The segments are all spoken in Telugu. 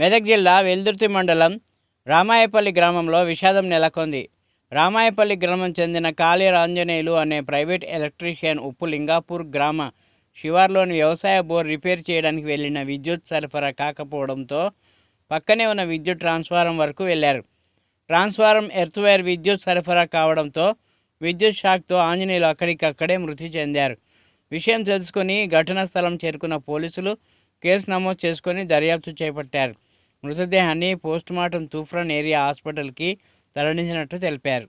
మెదక్ జిల్లా వెల్దుర్తి మండలం రామాయపల్లి గ్రామంలో విషాదం నెలకొంది. రామాయపల్లి గ్రామం చెందిన కాళీ ఆంజనేయులు అనే ప్రైవేట్ ఎలక్ట్రీషియన్ ఉప్పు లింగాపూర్ గ్రామ శివార్లోని వ్యవసాయ బోర్ రిపేర్ చేయడానికి వెళ్ళిన విద్యుత్ సరఫరా కాకపోవడంతో పక్కనే ఉన్న విద్యుత్ ట్రాన్స్ఫారం వరకు వెళ్ళారు. ట్రాన్స్ఫారం ఎర్త్వైర్ విద్యుత్ సరఫరా కావడంతో విద్యుత్ షాక్తో ఆంజనేయులు అక్కడికక్కడే మృతి చెందారు. విషయం తెలుసుకుని ఘటనా స్థలం చేరుకున్న పోలీసులు కేసు నమోదు చేసుకొని దర్యాప్తు చేపట్టారు. మృతదేహాన్ని పోస్టుమార్టం తూఫ్రాన్ ఏరియా హాస్పిటల్కి తరలించినట్టు తెలిపారు.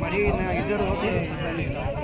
మరి నా ఇద్దరు